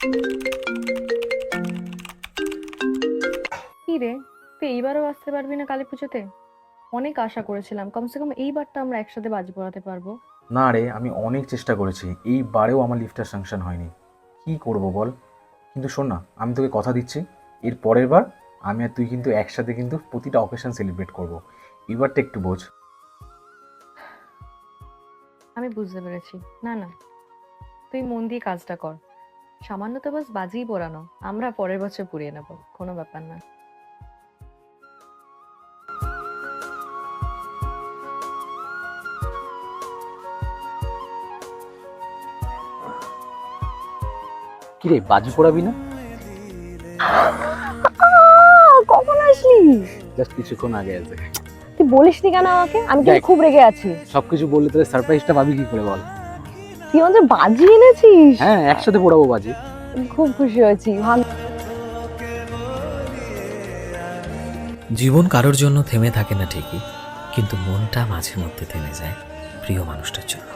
কি রে? তুই এইবারও আসতে পারবি না কালী পুজোতে? অনেক আশা করেছিলাম। কমসে কম এইবারটা আমরা একসাথে বাজি পড়াতে পারব। না রে আমি অনেক চেষ্টা করেছি। এইবারেও আমার লিফটটা স্যাংশন হয়নি। কি করব বল? কিন্তু শোন না আমি তোকে কথা দিচ্ছি। এর পরের বার আমি আর তুই কিন্তু একসাথে কিন্তু প্রতিটা অকেশন সেলিব্রেট করব। এবারটা একটু বোঝ। আমি বুঝতে পেরেছি। না না। তুই মন দিয়ে কাজটা কর। সামান্য তো বাস বাজিই পোড়ানো। আমরা পরের বছর পুড়িয়ে নেব কোনো ব্যাপার না। কিরে বাজি পড়াবি না? কখন আসলি? জাস্ট কিছুক্ষণ আগে আছে তুই বলিসনি কেন আমাকে? আমি কিন্তু দেখ। খুব রেগে আছি। সবকিছু বললে তোদের সারপ্রাইজটা পাবি কি করে বল? তুই আমাদের বাজি এনেছিস? হ্যাঁ একসাথে পড়াবো বাজি। খুব খুশি হয়েছি। ভালো জীবন কারোর জন্য থেমে থাকে না ঠিকই কিন্তু মনটা মাঝে মধ্যে থেমে যায় প্রিয় মানুষটার জন্য।